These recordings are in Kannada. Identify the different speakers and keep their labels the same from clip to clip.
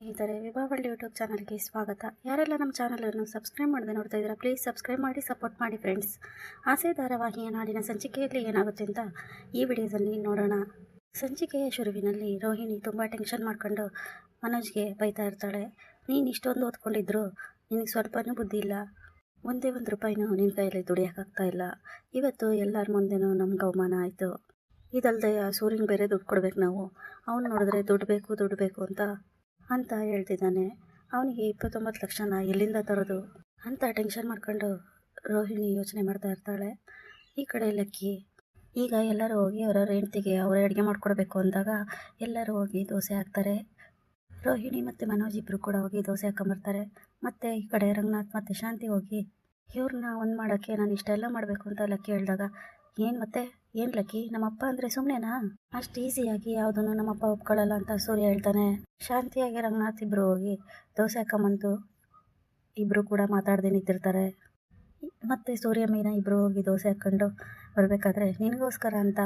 Speaker 1: ಸ್ನೇಹಿತರೆ, ವಿಭಾವಳ್ಳಿ ಯೂಟ್ಯೂಬ್ ಚಾನಲ್ಗೆ ಸ್ವಾಗತ. ಯಾರೆಲ್ಲ ನಮ್ಮ ಚಾನಲನ್ನು ಸಬ್ಸ್ಕ್ರೈಬ್ ಮಾಡದೆ ನೋಡ್ತಾ ಇದ್ದೀರಾ ಪ್ಲೀಸ್ ಸಬ್ಸ್ಕ್ರೈಬ್ ಮಾಡಿ ಸಪೋರ್ಟ್ ಮಾಡಿ ಫ್ರೆಂಡ್ಸ್ ಆಸೆ ಧಾರಾವಾಹಿಯ ನಾಡಿನ ಸಂಚಿಕೆಯಲ್ಲಿ ಏನಾಗುತ್ತೆ ಅಂತ ಈ ವಿಡಿಯೋದಲ್ಲಿ ನೋಡೋಣ. ಸಂಚಿಕೆಯ ಶುರುವಿನಲ್ಲಿ ರೋಹಿಣಿ ತುಂಬ ಟೆನ್ಷನ್ ಮಾಡ್ಕೊಂಡು ಮನೋಜ್ಗೆ ಬೈತಾ ಇರ್ತಾಳೆ. ನೀನು ಇಷ್ಟೊಂದು ಓದ್ಕೊಂಡಿದ್ರು, ನಿನಗೆ ಸ್ವಲ್ಪನೂ ಬುದ್ಧಿ ಇಲ್ಲ. ಒಂದೇ ಒಂದು ರೂಪಾಯಿನೂ ನಿನ್ನ ಕೈಯಲ್ಲಿ ದುಡಿಯೋಕ್ಕಾಗ್ತಾ ಇಲ್ಲ. ಇವತ್ತು ಎಲ್ಲರ ಮುಂದೆನೂ ನಮ್ಗೆ ಅವಮಾನ ಆಯಿತು. ಇದಲ್ಲದೆ ಆ ಸೂರ್ಯನ ಬೇರೆ ದುಡ್ಡು ಕೊಡ್ಬೇಕು ನಾವು. ಅವ್ನು ನೋಡಿದ್ರೆ ದುಡ್ಡು ಬೇಕು ದುಡ್ಡು ಬೇಕು ಅಂತ ಅಂತ ಹೇಳ್ತಿದ್ದಾನೆ. ಅವನಿಗೆ ಇಪ್ಪತ್ತೊಂಬತ್ತು ಲಕ್ಷನ ಎಲ್ಲಿಂದ ತರೋದು? ಅಂತ ಟೆನ್ಷನ್ ಮಾಡ್ಕೊಂಡು ರೋಹಿಣಿ ಯೋಚನೆ ಮಾಡ್ತಾ ಇರ್ತಾಳೆ. ಈ ಕಡೆ ಲಕ್ಕಿ, ಈಗ ಎಲ್ಲರೂ ಹೋಗಿ ಅವರ ಹೆಂಡ್ತಿಗೆ ಅವರೇ ಅಡುಗೆ ಮಾಡಿಕೊಡ್ಬೇಕು ಅಂದಾಗ ಎಲ್ಲರೂ ಹೋಗಿ ದೋಸೆ ಹಾಕ್ತಾರೆ. ರೋಹಿಣಿ ಮತ್ತು ಮನೋಜ್ ಇಬ್ಬರು ಕೂಡ ಹೋಗಿ ದೋಸೆ ಹಾಕೊಂಬರ್ತಾರೆ. ಮತ್ತು ಈ ಕಡೆ ರಂಗನಾಥ್ ಮತ್ತು ಶಾಂತಿ ಹೋಗಿ ಇವ್ರನ್ನ ಒಂದು ಮಾಡೋಕ್ಕೆ ನಾನು ಇಷ್ಟೆಲ್ಲ ಮಾಡಬೇಕು ಅಂತ ಲಕ್ಕಿ ಹೇಳಿದಾಗ, ಏನು ಮತ್ತೆ? ಏನು ಲಕ್ಕಿ, ನಮ್ಮಪ್ಪ ಅಂದರೆ ಸುಮ್ಮನೆನಾ ಅಷ್ಟು ಈಸಿಯಾಗಿ ಯಾವುದನ್ನು ನಮ್ಮಪ್ಪ ಒಪ್ಕೊಳ್ಳಲ್ಲ ಅಂತ ಸೂರ್ಯ ಹೇಳ್ತಾನೆ. ಶಾಂತಿಯಾಗಿ ರಂಗನಾಥ್ ಇಬ್ರು ಹೋಗಿ ದೋಸೆ ಹಾಕೊಂಬಂತು. ಇಬ್ಬರು ಕೂಡ ಮಾತಾಡ್ದೆ ನಿಂತಿರ್ತಾರೆ. ಮತ್ತು ಸೂರ್ಯ ಮೀನಾ ಇಬ್ರು ಹೋಗಿ ದೋಸೆ ಹಾಕ್ಕೊಂಡು ಬರಬೇಕಾದ್ರೆ, ನಿನಗೋಸ್ಕರ ಅಂತ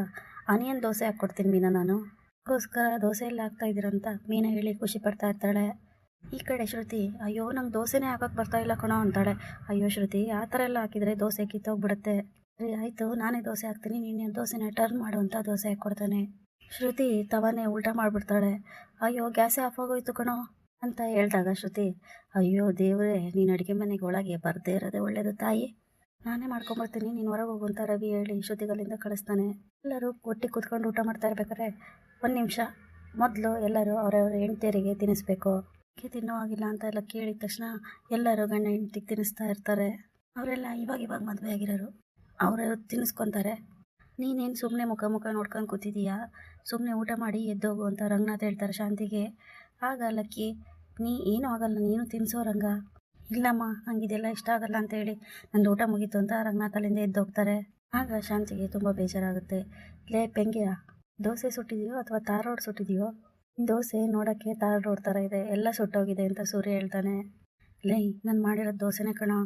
Speaker 1: ಆನಿಯನ್ ದೋಸೆ ಹಾಕ್ಕೊಡ್ತೀನಿ ಮೀನಾ ನಾನು. ಗೋಸ್ಕರ ದೋಸೆ ಎಲ್ಲ ಹಾಕ್ತಾ ಇದ್ದೀರಂತ ಮೀನಾ ಹೇಳಿ ಖುಷಿ ಪಡ್ತಾ ಇರ್ತಾಳೆ. ಈ ಕಡೆ ಶ್ರುತಿ, ಅಯ್ಯೋ ನಂಗೆ ದೋಸೆನೇ ಹಾಕಕ್ಕೆ ಬರ್ತಾ ಇಲ್ಲ ಕಣೋ ಅಂತಾಳೆ. ಅಯ್ಯೋ ಶ್ರುತಿ, ಆ ಥರ ಎಲ್ಲ ಹಾಕಿದರೆ ದೋಸೆ ಕಿತ್ತೋಗ್ಬಿಡುತ್ತೆ. ಆಯಿತು, ನಾನೇ ದೋಸೆ ಹಾಕ್ತೀನಿ. ನೀನು ದೋಸೆನ ಟರ್ನ್ ಮಾಡು ಅಂತ ದೋಸೆ ಹಾಕ್ಕೊಡ್ತಾನೆ ಶ್ರುತಿ ತವಾನೇ ಉಲ್ಟಾ ಮಾಡಿಬಿಡ್ತಾಳೆ. ಅಯ್ಯೋ, ಗ್ಯಾಸೇ ಆಫ್ ಆಗೋಯ್ತು ಕಣೋ ಅಂತ ಹೇಳಿದಾಗ ಶ್ರುತಿ, ಅಯ್ಯೋ, ದೇವರೇ, ನೀನು ಅಡುಗೆ ಮನೆಗೆ ಒಳಗೆ ಬರದೇ ಇರೋದೇ ಒಳ್ಳೇದು ತಾಯಿ. ನಾನೇ ಮಾಡ್ಕೊಂಬರ್ತೀನಿ. ನೀನು ಹೊರಗೆ ಹೋಗು ರವಿ ಹೇಳಿ ಶ್ರುತಿಗಳಿಂದ ಕಳಿಸ್ತಾನೆ. ಎಲ್ಲರೂ ಒಟ್ಟಿಗೆ ಕೂತ್ಕೊಂಡು ಊಟ ಮಾಡ್ತಾ ಇರ್ಬೇಕಾದ್ರೆ ಒಂದು ನಿಮಿಷ. ಮೊದಲು ಎಲ್ಲರೂ ಅವರವ್ರ ಹೆಂಡ್ತಿಯರಿಗೆ ತಿನ್ನಿಸ್ಬೇಕು. ಅಕ್ಕಿ ತಿನ್ನೋ ಆಗಿಲ್ಲ ಅಂತ ಎಲ್ಲ ಕೇಳಿದ ತಕ್ಷಣ ಎಲ್ಲರೂ ಗಂಡ ಹೆಂಡ್ತಿಗೆ ತಿನ್ನಿಸ್ತಾ ಇರ್ತಾರೆ. ಅವರೆಲ್ಲ ಇವಾಗ ಇವಾಗ ಮದುವೆ ಆಗಿರೋರು. ಅವರು ತಿನ್ನಿಸ್ಕೊತಾರೆ ನೀನೇನು ಸುಮ್ಮನೆ ಮುಖ ಮುಖ ನೋಡ್ಕೊಂಡು ಕೂತಿದ್ದೀಯಾ ಸುಮ್ಮನೆ ಊಟ ಮಾಡಿ ಎದ್ದೋಗು ಅಂತ ರಂಗನಾಥ್ ಹೇಳ್ತಾರೆ ಶಾಂತಿಗೆ. ಆಗ ಲಕ್ಕಿ, ನೀ ಏನೂ ಆಗಲ್ಲ, ನೀನು ತಿನ್ನಿಸೋ ರಂಗ. ಇಲ್ಲಮ್ಮ ನಂಗೆ ಇದೆಲ್ಲ ಇಷ್ಟ ಆಗಲ್ಲ ಅಂತ ಹೇಳಿ ನಂದು ಊಟ ಮುಗೀತು ಅಂತ ರಂಗನಾಥ್ ಅಲ್ಲಿಂದ ಎದ್ದೋಗ್ತಾರೆ ಆಗ ಶಾಂತಿಗೆ ತುಂಬ ಬೇಜಾರಾಗುತ್ತೆ. ಲೇ ಪೆಂಗಿಯಾ, ದೋಸೆ ಸುಟ್ಟಿದೆಯೋ ಅಥವಾ ತಾರ್ ರೋಡ್ ಸುಟ್ಟಿದೆಯೋ? ದೋಸೆ ನೋಡೋಕ್ಕೆ ತಾರ್ ರೋಡ್ ಥರ ಇದೆ, ಎಲ್ಲ ಸುಟ್ಟೋಗಿದೆ ಅಂತ ಸೂರ್ಯ ಹೇಳ್ತಾನೆ. ಲೇ, ನಾನು ಮಾಡಿರೋ ದೋಸೆನೇ ಕಣೋ.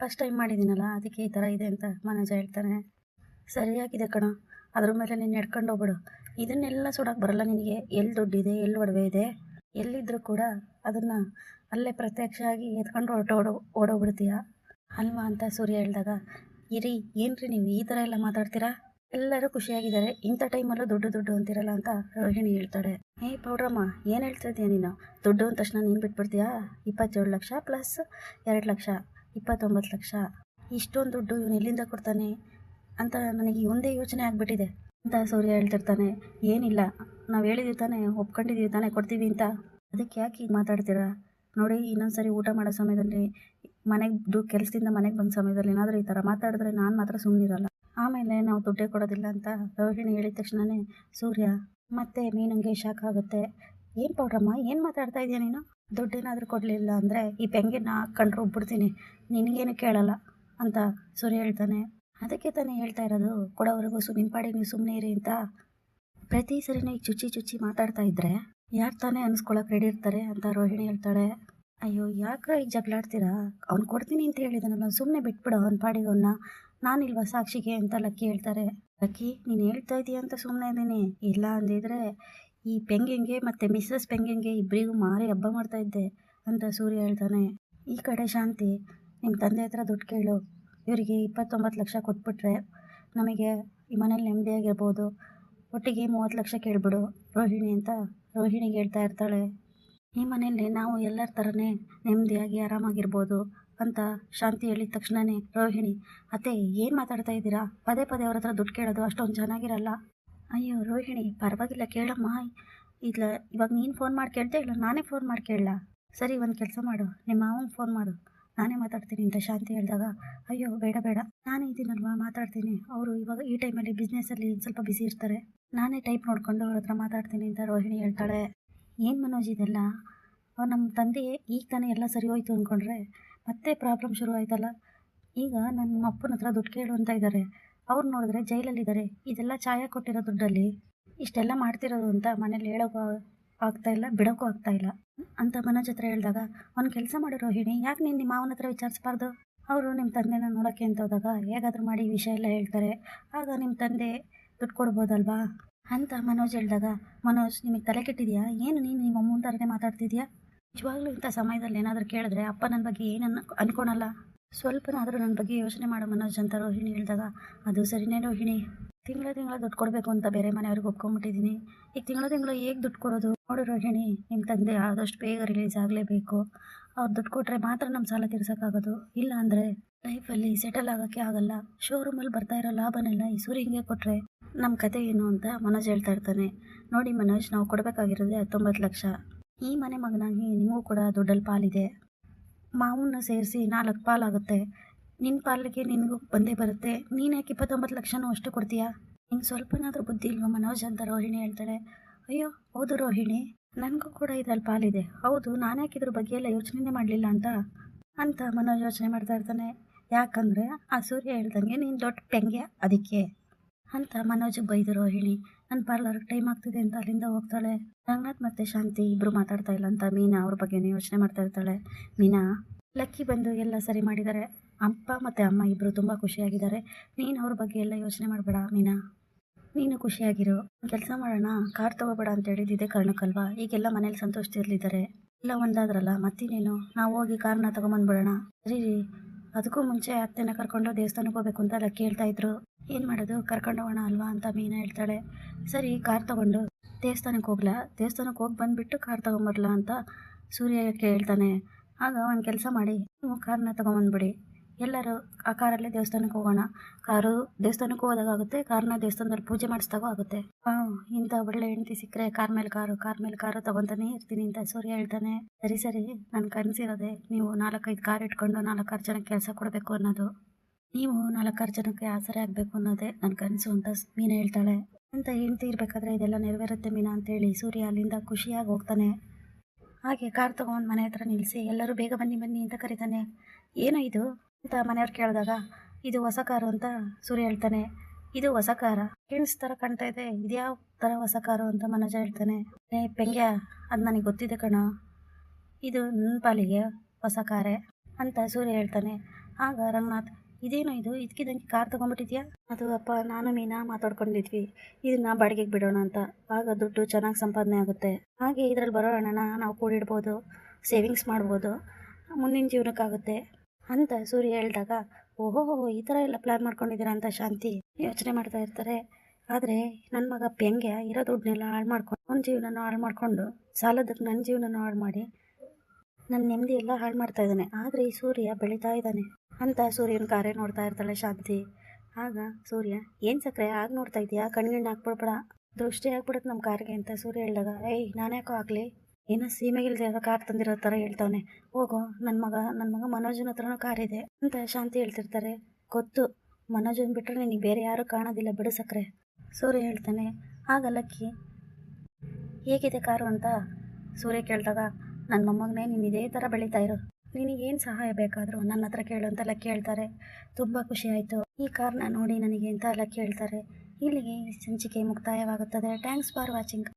Speaker 1: ಫಸ್ಟ್ ಟೈಮ್ ಮಾಡಿದ್ದೀನಲ್ಲ, ಅದಕ್ಕೆ ಈ ಥರ ಇದೆ ಅಂತ ಮನೋಜ ಹೇಳ್ತಾನೆ. ಸರಿಯಾಗಿದೆ ಕಣ, ಅದ್ರ ಮೇಲೆ ನೀನು ನಡ್ಕೊಂಡು ಹೋಗ್ಬಿಡು. ಇದನ್ನೆಲ್ಲ ಸುಡೋಕೆ ಬರಲ್ಲ ನಿನಗೆ. ಎಲ್ಲಿ ದುಡ್ಡಿದೆ ಎಲ್ಲಿ ಒಡವೆ ಇದೆ ಎಲ್ಲಿದ್ದರೂ ಕೂಡ ಅದನ್ನು ಅಲ್ಲೇ ಪ್ರತ್ಯಕ್ಷ ಆಗಿ ಎತ್ಕೊಂಡು ಓಡೋ, ಓಡೋಗ್ಬಿಡ್ತೀಯ? ಅಲ್ವಾ ಅಂತ ಸೂರ್ಯ ಹೇಳಿದಾಗ, ಇರಿ, ಏನ್ರಿ ನೀವು ಈ ಥರ ಎಲ್ಲ ಮಾತಾಡ್ತೀರಾ? ಎಲ್ಲರೂ ಖುಷಿಯಾಗಿದ್ದಾರೆ. ಇಂಥ ಟೈಮಲ್ಲೂ ದುಡ್ಡು ದುಡ್ಡು ಅಂತಿರಲ್ಲ ಅಂತ ರೋಹಿಣಿ ಹೇಳ್ತಾಳೆ. ಏ, ಪೌಡ್ರಮ್ಮ, ಏನು ಹೇಳ್ತಾ ಇದೀಯ ನೀನು? ದುಡ್ಡು ಅಂದ ತಕ್ಷಣ ನೀನು ಬಿಟ್ಬಿಡ್ತೀಯಾ? ಇಪ್ಪತ್ತೇಳು ಲಕ್ಷ ಪ್ಲಸ್ ಎರಡು ಲಕ್ಷ. ಇಪ್ಪತ್ತೊಂಬತ್ತು ಲಕ್ಷ. ಇಷ್ಟೊಂದು ದುಡ್ಡು ಇವನು ಎಲ್ಲಿಂದ ಕೊಡ್ತಾನೆ? ಅಂತ ನನಗೆ ಒಂದೇ ಯೋಚನೆ ಆಗಿಬಿಟ್ಟಿದೆ. ಅಂತ ಸೂರ್ಯ ಹೇಳ್ತಿರ್ತಾನೆ, ಏನಿಲ್ಲ, ನಾವು ಹೇಳಿದೀವಿ ತಾನೇ ಒಪ್ಕೊಂಡಿದ್ದೀವಿ ತಾನೇ, ಕೊಡ್ತೀವಿ ಅಂತ. ಅದಕ್ಕೆ ಯಾಕೆ ಈಗ ಮಾತಾಡ್ತೀರಾ? ನೋಡಿ, ಇನ್ನೊಂದು ಸರಿ ಊಟ ಮಾಡೋ ಸಮಯದಲ್ಲಿ, ಮನೆಗೆ ದುಡ್ಡು ಕೆಲಸದಿಂದ ಮನೆಗೆ ಬಂದ ಸಮಯದಲ್ಲಿ ಏನಾದರೂ ಈ ಥರ ಮಾತಾಡಿದ್ರೆ ನಾನು ಮಾತ್ರ ಸುಮ್ಮನಿರಲ್ಲ ಆಮೇಲೆ ನಾವು ದುಡ್ಡೇ ಕೊಡೋದಿಲ್ಲ ಅಂತ ರೋಹಿಣಿ ಹೇಳಿದ ತಕ್ಷಣವೇ ಸೂರ್ಯ, ಮತ್ತೆ ಮೀನಂಗೆ ಶಾಕ್ ಆಗುತ್ತೆ. ಏನು ಪೌಡ್ರಮ್ಮ, ಏನು ಮಾತಾಡ್ತಾ ಇದೆಯಾ ನೀನು? ದುಡ್ಡೇನಾದರೂ ಕೊಡಲಿಲ್ಲ ಅಂದರೆ ಈ ಪೆಂಗಿನ ಹಾಕ್ಕೊಂಡು ರುಬ್ಬಿಡ್ತೀನಿ ನಿನಗೇನು ಕೇಳಲ್ಲ ಅಂತ ಸೂರ್ಯ ಹೇಳ್ತಾನೆ. ಅದಕ್ಕೆ ತಾನೇ ಹೇಳ್ತಾ ಇರೋದು, ಕೊಡೋವರೆಗೂ ಸು ಪಾಡಿಗೆ ನೀವು ಸುಮ್ಮನೆ ಇರಿ ಅಂತ. ಪ್ರತಿ ಸರಿನೂ ಈಗ ಚುಚ್ಚಿ ಚುಚ್ಚಿ ಮಾತಾಡ್ತಾ ಇದ್ದರೆ ಯಾರು ತಾನೇ ಅನ್ಸ್ಕೊಳಕ್ಕೆ ರೆಡಿ ಇರ್ತಾರೆ ಅಂತ ರೋಹಿಣಿ ಹೇಳ್ತಾಳೆ. ಅಯ್ಯೋ ಯಾಕೆ ಈಗ ಜಗಳಾಡ್ತೀರಾ? ಅವ್ನು ಕೊಡ್ತೀನಿ ಅಂತ ಹೇಳಿದಾನಲ್ಲ ಸುಮ್ಮನೆ ಬಿಟ್ಬಿಡು ಅವ್ನ ಪಾಡಿಗೆ ನಾನಿಲ್ವಾ ಸಾಕ್ಷಿಗೆ ಅಂತ ಲಕ್ಕಿ ಹೇಳ್ತಾರೆ. ಲಕ್ಕಿ, ನೀನು ಹೇಳ್ತಾ ಇದೀಯ ಅಂತ ಸುಮ್ಮನೆ ಇದ್ದೀನಿ. ಇಲ್ಲ ಅಂದಿದ್ರೆ ಈ ಪೆಂಗೆಂಗೆ ಮತ್ತು ಮಿಸ್ಸಸ್ ಪೆಂಗೆಂಗೆ ಇಬ್ಬರಿಗೂ ಮಾರಿ ಹಬ್ಬ ಮಾಡ್ತಾ ಇದ್ದೆ ಅಂತ ಸೂರ್ಯ ಹೇಳ್ತಾನೆ. ಈ ಕಡೆ ಶಾಂತಿ ನಿಮ್ಮ ತಂದೆ ಹತ್ರ ದುಡ್ಡು ಕೇಳು. ಇವರಿಗೆ ಇಪ್ಪತ್ತೊಂಬತ್ತು ಲಕ್ಷ ಕೊಟ್ಬಿಟ್ರೆ ನಮಗೆ ಈ ಮನೇಲಿ ನೆಮ್ಮದಿಯಾಗಿರ್ಬೋದು. ಒಟ್ಟಿಗೆ ಮೂವತ್ತು ಲಕ್ಷ ಕೇಳಿಬಿಡು, ರೋಹಿಣಿ ಅಂತ ರೋಹಿಣಿಗೆ ಹೇಳ್ತಾ ಇರ್ತಾಳೆ. ಈ ಮನೆಯಲ್ಲಿ ನಾವು ಎಲ್ಲರ ಥರನೇ ನೆಮ್ಮದಿಯಾಗಿ ಆರಾಮಾಗಿರ್ಬೋದು ಅಂತ ಶಾಂತಿ ಹೇಳಿದ ತಕ್ಷಣವೇ ರೋಹಿಣಿ, ಅತ್ತೆ, ಏನು ಮಾತಾಡ್ತಾ ಇದ್ದೀರಾ? ಪದೇ ಪದೇ ಅವ್ರ ಹತ್ರ ದುಡ್ಡು ಕೇಳೋದು ಅಷ್ಟೊಂದು ಚೆನ್ನಾಗಿರಲ್ಲ. ಅಯ್ಯೋ, ರೋಹಿಣಿ, ಪರವಾಗಿಲ್ಲ, ಕೇಳಮ್ಮ. ಇಲ್ಲ, ಇವಾಗ ನೀನು ಫೋನ್ ಮಾಡಿ ಕೇಳ್ತಾ ಇಲ್ಲ, ನಾನೇ ಫೋನ್ ಮಾಡಿ ಕೇಳಲ್ಲ ಸರಿ, ಒಂದು ಕೆಲಸ ಮಾಡು, ನಿಮ್ಮ ಮಾವಂಗೆ ಫೋನ್ ಮಾಡು. ನಾನೇ ಮಾತಾಡ್ತೀನಿ ಅಂತ ಶಾಂತಿ ಹೇಳಿದಾಗ, ಅಯ್ಯೋ, ಬೇಡ ಬೇಡ. ನಾನೇ ಇದ್ದೀನಲ್ವಾ, ಮಾತಾಡ್ತೀನಿ. ಅವರು ಇವಾಗ ಈ ಟೈಮಲ್ಲಿ ಬಿಸ್ನೆಸ್ಸಲ್ಲಿ ಸ್ವಲ್ಪ ಬಿಸಿ ಇರ್ತಾರೆ. ನಾನೇ ಟೈಪ್ ನೋಡಿಕೊಂಡು ಅವ್ರ ಹತ್ರ ಮಾತಾಡ್ತೀನಿ ಅಂತ ರೋಹಿಣಿ ಹೇಳ್ತಾಳೆ. ಏನು ಮನೋಜ್ ಇದೆಲ್ಲ? ಅವ್ರು ನಮ್ಮ ತಂದೆ ಈಗ ತಾನೇ ಎಲ್ಲ ಸರಿ ಹೋಯಿತು ಅಂದ್ಕೊಂಡ್ರೆ ಮತ್ತೆ ಪ್ರಾಬ್ಲಮ್ ಶುರು ಆಯ್ತಲ್ಲ? ಈಗ ನನ್ನ ಅಪ್ಪನ ಹತ್ರ ದುಡ್ಡು ಕೇಳು ಅಂತ ಇದ್ದಾರೆ ಅವ್ರು ನೋಡಿದ್ರೆ ಜೈಲಲ್ಲಿದ್ದಾರೆ. ಇದೆಲ್ಲ ಛಾಯ ಕೊಟ್ಟಿರೋ ದುಡ್ಡಲ್ಲಿ ಇಷ್ಟೆಲ್ಲ ಮಾಡ್ತಿರೋದು ಅಂತ ಮನೇಲಿ ಹೇಳೋಕ್ಕೂ ಆಗ್ತಾ ಇಲ್ಲ ಬಿಡೋಕ್ಕೂ ಆಗ್ತಾ ಇಲ್ಲ. ಅಂತ ಮನೋಜ್ ಹತ್ರ ಹೇಳಿದಾಗ ಒಂದು ಕೆಲಸ ಮಾಡೋ ರೋಹಿಣಿ, ಯಾಕೆ ನೀನು ನಿಮ್ಮ ಮಾವನ ಹತ್ರ ವಿಚಾರಿಸ್ಬಾರ್ದು? ಅವರು ನಿಮ್ಮ ತಂದೆನ ನೋಡೋಕ್ಕೆ ಅಂತ ಹೋದಾಗ ಹೇಗಾದರೂ ಮಾಡಿ ವಿಷಯ ಎಲ್ಲ ಹೇಳ್ತಾರೆ. ಆಗ ನಿಮ್ಮ ತಂದೆ ದುಡ್ಡು ಕೊಡ್ಬೋದಲ್ವಾ? ಅಂತ ಮನೋಜ್ ಹೇಳಿದಾಗ, ಮನೋಜ್, ನಿಮಗೆ ತಲೆ ಕೆಟ್ಟಿದೆಯಾ? ಏನು ನೀನು ನಿಮ್ಮ ಅಮ್ಮನ ಥರನೇ ಮಾತಾಡ್ತಿದ್ಯಾ? ನಿಜವಾಗ್ಲೂ ಇಂಥ ಸಮಯದಲ್ಲಿ ಏನಾದರೂ ಕೇಳಿದ್ರೆ ಅಪ್ಪ ನನ್ನ ಬಗ್ಗೆ ಏನನ್ನ ಅನ್ಕೊಳಲ್ಲ. ಸ್ವಲ್ಪನಾದರೂ ನನ್ನ ಬಗ್ಗೆ ಯೋಚನೆ ಮಾಡೋ ಮನೋಜ್ ಅಂತ ರೋಹಿಣಿ ಹೇಳಿದಾಗ, ಅದು ಸರಿನೇ ರೋಹಿಣಿ. ತಿಂಗಳ ತಿಂಗಳ ದುಡ್ಡು ಕೊಡಬೇಕು ಅಂತ ಬೇರೆ ಮನೆಯವ್ರಿಗೆ ಒಪ್ಕೊಂಡ್ಬಿಟ್ಟಿದ್ದೀನಿ ಈಗ ತಿಂಗಳ ತಿಂಗಳು ಹೇಗೆ ದುಡ್ಡು ಕೊಡೋದು? ನೋಡು ರೋಹಿಣಿ ನಿಮ್ಮ ತಂದೆ ಆದಷ್ಟು ಬೇಗ ರಿಲೀಸ್ ಆಗಲೇಬೇಕು. ಅವ್ರು ದುಡ್ಡು ಕೊಟ್ಟರೆ ಮಾತ್ರ ನಮ್ಮ ಸಾಲ ತೀರ್ಸೋಕ್ಕಾಗೋದು. ಇಲ್ಲ ಅಂದರೆ ಲೈಫಲ್ಲಿ ಸೆಟಲ್ ಆಗೋಕ್ಕೆ ಆಗಲ್ಲ. ಶೋರೂಮಲ್ಲಿ ಬರ್ತಾ ಇರೋ ಲಾಭನೆಲ್ಲ ಈ ಸೂರ್ಯಂಗೆ ಕೊಟ್ಟರೆ ನಮ್ಮ ಕತೆ ಏನು ಅಂತ ಮನೋಜ್ ಹೇಳ್ತಾ ಇರ್ತಾನೆ. ನೋಡಿ ಮನೋಜ್, ನಾವು ಕೊಡಬೇಕಾಗಿರೋದೇ ಹತ್ತೊಂಬತ್ತು ಲಕ್ಷ. ಈ ಮನೆ ಮಗನಾಗಿ ನಿಮಗೂ ಕೂಡ ದುಡ್ಡಲ್ಲಿ ಪಾಲಿದೆ. ಮಾವನ್ನ ಸೇರಿಸಿ ನಾಲ್ಕು ಪಾಲಾಗುತ್ತೆ. ನಿನ್ನ ಪಾಲಿಗೆ ನಿನಗೂ ಬಂದೇ ಬರುತ್ತೆ. ನೀನು ಯಾಕೆ ಇಪ್ಪತ್ತೊಂಬತ್ತು ಲಕ್ಷನೂ ಅಷ್ಟು ಕೊಡ್ತೀಯಾ? ನಿಂಗೆ ಸ್ವಲ್ಪನಾದರೂ ಬುದ್ಧಿ ಇಲ್ವಾ ಮನೋಜ್ ಅಂತ ರೋಹಿಣಿ ಹೇಳ್ತಾಳೆ. ಅಯ್ಯೋ, ಹೌದು ರೋಹಿಣಿ. ನನಗೂ ಕೂಡ ಇದ್ರಲ್ಲಿ ಪಾಲಿದೆ. ಹೌದು, ನಾನು ಯಾಕೆ ಇದ್ರ ಬಗ್ಗೆ ಎಲ್ಲ ಯೋಚನೆನೇ ಮಾಡಲಿಲ್ಲ ಅಂತ? ಅಂತ ಮನೋಜ್ ಯೋಚನೆ ಮಾಡ್ತಾ ಇರ್ತಾನೆ. ಯಾಕಂದರೆ ಆ ಸೂರ್ಯ ಹೇಳ್ದಂಗೆ ನೀನು ದೊಡ್ಡ ಪೆಂಗೆ ಅದಕ್ಕೆ. ಅಂತ ಮನೋಜ್ ಬೈದು ರೋಹಿಣಿ ನನ್ನ ಪಾರ್ಲರ್ಗೆ ಟೈಮ್ ಆಗ್ತಿದೆ ಅಂತ ಅಲ್ಲಿಂದ ಹೋಗ್ತಾಳೆ. ರಂಗನಾಥ್ ಮತ್ತು ಶಾಂತಿ ಇಬ್ಬರು ಮಾತಾಡ್ತಾ ಇಲ್ಲ ಅಂತ ಮೀನಾ ಅವ್ರ ಬಗ್ಗೆನೇ ಯೋಚನೆ ಮಾಡ್ತಾ ಇರ್ತಾಳೆ. ಮೀನಾ, ಲಕ್ಕಿ ಬಂದು ಎಲ್ಲ ಸರಿ ಮಾಡಿದ್ದಾರೆ ಅಪ್ಪ ಮತ್ತು ಅಮ್ಮ ಇಬ್ಬರು ತುಂಬ ಖುಷಿಯಾಗಿದ್ದಾರೆ. ನೀನು ಅವ್ರ ಬಗ್ಗೆ ಎಲ್ಲ ಯೋಚನೆ ಮಾಡಬೇಡ ಮೀನಾ. ನೀನು ಖುಷಿಯಾಗಿರು. ಕೆಲಸ ಮಾಡೋಣ. ಕಾರ್ ತೊಗೋಬೇಡ ಅಂತ ಹೇಳಿದ್ದಿದೆ ಕಾರಣಕ್ಕಲ್ವಾ? ಈಗೆಲ್ಲ ಮನೇಲಿ ಸಂತೋಷದಿರ್ಲಿದ್ದಾರೆ ಎಲ್ಲ ಒಂದಾದ್ರಲ್ಲ, ಮತ್ತಿನ್ನೇನು? ನಾವು ಹೋಗಿ ಕಾರ್ನ ತೊಗೊಂಬಂದ್ಬಿಡೋಣ. ಸರಿ ರೀ. ಅದಕ್ಕೂ ಮುಂಚೆ ಅತ್ತೆನ ಕರ್ಕೊಂಡು ದೇವಸ್ಥಾನಕ್ಕೆ ಹೋಗ್ಬೇಕು ಅಂತ ಲಕ್ಕಿ ಹೇಳ್ತಾ ಇದ್ರು. ಏನು ಮಾಡೋದು? ಕರ್ಕೊಂಡು ಹೋಗೋಣ ಅಲ್ವಾ ಅಂತ ಮೀನಾ ಹೇಳ್ತಾಳೆ. ಸರಿ, ಕಾರ್ ತೊಗೊಂಡು ದೇವಸ್ಥಾನಕ್ಕೆ ಹೋಗ್ಲಾ? ದೇವಸ್ಥಾನಕ್ಕೆ ಹೋಗಿ ಬಂದುಬಿಟ್ಟು ಕಾರ್ ತೊಗೊಂಬರ್ಲಾ ಅಂತ ಸೂರ್ಯ ಕೇಳ್ತಾನೆ ಆಗ ಒಂದು ಕೆಲಸ ಮಾಡಿ, ನೀವು ಕಾರ್ನ ತೊಗೊಂಬಂದ್ಬಿಡಿ. ಎಲ್ಲರೂ ಆ ಕಾರಲ್ಲೇ ದೇವಸ್ಥಾನಕ್ಕೆ ಹೋಗೋಣ. ಕಾರು ದೇವಸ್ಥಾನಕ್ಕೂ ಹೋದಾಗುತ್ತೆ ಕಾರ್ನ ದೇವಸ್ಥಾನದಲ್ಲಿ ಪೂಜೆ ಮಾಡಿಸ್ದಾಗೂ ಆಗುತ್ತೆ. ಹಾಂ ಇಂಥ ಒಳ್ಳೆ ಹೆಂಡತಿ ಸಿಕ್ಕರೆ ಕಾರ್ ಮೇಲೆ ಕಾರು, ಕಾರ್ ಮೇಲೆ ಕಾರು ತೊಗೊತಾನೆ ಇರ್ತೀನಿ ಅಂತ ಸೂರ್ಯ ಹೇಳ್ತಾನೆ. ಸರಿ ಸರಿ ನನ್ನ ಕನಸಿರೋದೆ, ನೀವು ನಾಲ್ಕೈದು ಕಾರ್ ಇಟ್ಕೊಂಡು ನಾಲ್ಕಾರು ಜನಕ್ಕೆ ಕೆಲಸ ಕೊಡಬೇಕು ಅನ್ನೋದು. ನೀವು ನಾಲ್ಕಾರು ಜನಕ್ಕೆ ಆಸರೆ ಆಗಬೇಕು ಅನ್ನೋದೇ ನನ್ನ ಕನಸು ಅಂತ ಮೀನಾ ಹೇಳ್ತಾಳೆ. ಅಂತ ಹೆಂಡ್ತಿ ಇರಬೇಕಾದ್ರೆ ಇದೆಲ್ಲ ನೆರವೇರುತ್ತೆ ಮೀನಾ ಅಂತೇಳಿ ಸೂರ್ಯ ಅಲ್ಲಿಂದ ಖುಷಿಯಾಗಿ ಹೋಗ್ತಾನೆ. ಹಾಗೆ ಕಾರ್ ತೊಗೊಂಡು ಮನೆ ಹತ್ರ ನಿಲ್ಲಿಸಿ ಎಲ್ಲರೂ ಬೇಗ ಬನ್ನಿ ಬನ್ನಿ ಅಂತ ಕರೀತಾನೆ. ಏನೋ ಇದು? ಅಂತ ಮನೆಯವ್ರು ಕೇಳಿದಾಗ, ಇದು ಹೊಸ ಕಾರು ಅಂತ ಸೂರ್ಯ ಹೇಳ್ತಾನೆ. ಇದು ಹೊಸ ಕಾರ? ಹೆಣ್ಸ್ ಥರ ಕಾಣ್ತಾ ಇದೆ, ಇದ್ಯಾವ ಥರ ಹೊಸ ಕಾರು ಅಂತ ಮನೋಜ ಹೇಳ್ತಾನೆ. ಏ, ಪೆಂಗ್ಯ, ಅದು ನನಗೆ ಗೊತ್ತಿದೆ ಕಣೋ. ಇದು ನನ್ನ ಪಾಲಿಗೆ ಹೊಸ ಕಾರೇ ಅಂತ ಸೂರ್ಯ ಹೇಳ್ತಾನೆ. ಆಗ ರಂಗನಾಥ್ ಇದೇನೋ ಇದು? ಇದಕ್ಕಿದಂಗೆ ಕಾರ್ ತೊಗೊಂಡ್ಬಿಟ್ಟಿದ್ಯಾ ಅದು ಅಪ್ಪ, ನಾನು ಮೀನಾ ಮಾತಾಡ್ಕೊಂಡಿದ್ವಿ. ಇದನ್ನ ಬಾಡಿಗೆಗೆ ಬಿಡೋಣ ಅಂತ. ಆಗ ದುಡ್ಡು ಚೆನ್ನಾಗಿ ಸಂಪಾದನೆ ಆಗುತ್ತೆ. ಹಾಗೆ ಇದರಲ್ಲಿ ಬರೋ ಹಣನ ನಾವು ಕೂಡಿಡ್ಬೋದು, ಸೇವಿಂಗ್ಸ್ ಮಾಡ್ಬೋದು, ಮುಂದಿನ ಜೀವನಕ್ಕಾಗುತ್ತೆ ಅಂತ ಸೂರ್ಯ ಹೇಳಿದಾಗ, ಓಹೋ, ಈ ಥರ ಎಲ್ಲ ಪ್ಲ್ಯಾನ್ ಮಾಡ್ಕೊಂಡಿದ್ದೀರಾ ಅಂತ ಶಾಂತಿ ಯೋಚನೆ ಮಾಡ್ತಾ ಇರ್ತಾರೆ. ಆದರೆ ನನ್ನ ಮಗ ಪೆಂಗೆ ಇರೋ ದುಡ್ಡನ್ನೆಲ್ಲ ಹಾಳು ಮಾಡ್ಕೊಂಡು, ಅವ್ನ ಜೀವನನ ಹಾಳು ಮಾಡಿಕೊಂಡು ಸಾಲದಕ್ಕೆ ನನ್ನ ಜೀವನನ ಹಾಳು ಮಾಡಿ ನನ್ನ ನೆಮ್ಮದಿ ಎಲ್ಲ ಹಾಳು ಮಾಡ್ತಾ ಇದ್ದಾನೆ. ಆದರೆ ಈ ಸೂರ್ಯ ಬೆಳೀತಾ ಇದ್ದಾನೆ. ಅಂತ ಸೂರ್ಯನ ಕಾರ್ಯ ನೋಡ್ತಾ ಇರ್ತಾಳೆ ಶಾಂತಿ. ಆಗ ಸೂರ್ಯ, ಏನು ಸಕ್ಕರೆ ಆಗ ನೋಡ್ತಾ ಇದೆಯಾ ಕಣ್ಗಣ್ಣು ಹಾಕ್ಬಿಡ್ಬೇಡ. ದೃಷ್ಟಿ ಆಗ್ಬಿಡುತ್ತೆ ನಮ್ಮ ಕಾರ್ಗೆ ಅಂತ ಸೂರ್ಯ ಹೇಳಿದಾಗ, ಏಯ್, ನಾನು ಯಾಕೋ ಆಗಲಿ? ಏನೋ ಸೀಮೆಗಿಲ್ದೆ ಇರೋ ಕಾರ್ ತಂದಿರೋ ಥರ ಹೇಳ್ತಾವನೆ. ಹೋಗೋ ನನ್ನ ಮಗ ನನ್ನ ಮಗ ಮನೋಜನ ಹತ್ರನೂ ಕಾರ್ ಇದೆ ಅಂತ ಶಾಂತಿ ಹೇಳ್ತಿರ್ತಾರೆ. ಗೊತ್ತು, ಮನೋಜನ್ ಬಿಟ್ಟರೆ ನಿನಗೆ ಬೇರೆ ಯಾರೂ ಕಾಣೋದಿಲ್ಲ ಬಿಡು ಸಕ್ಕರೆ ಸೂರ್ಯ ಹೇಳ್ತಾನೆ. ಆಗ ಲಕ್ಕಿ, ಹೇಗಿದೆ ಕಾರು? ಅಂತ ಸೂರ್ಯ ಕೇಳಿದಾಗ ನನ್ನ ಮೊಮ್ಮಗನೇ ನೀನು ಇದೇ ಥರ ಬೆಳೀತಾ ಇರು. ನಿನಗೇನು ಸಹಾಯ ಬೇಕಾದರೂ ನನ್ನ ಹತ್ರ ಕೇಳು ಅಂತೆಲ್ಲ ಕೇಳ್ತಾರೆ. ತುಂಬ ಖುಷಿಯಾಯಿತು ಈ ಕಾರ್ನ ನೋಡಿ ನನಗೆ ಅಂತ ಎಲ್ಲ ಕೇಳ್ತಾರೆ. ಇಲ್ಲಿಗೆ ಈ ಸಂಚಿಕೆ ಮುಕ್ತಾಯವಾಗುತ್ತದೆ. Thanks for watching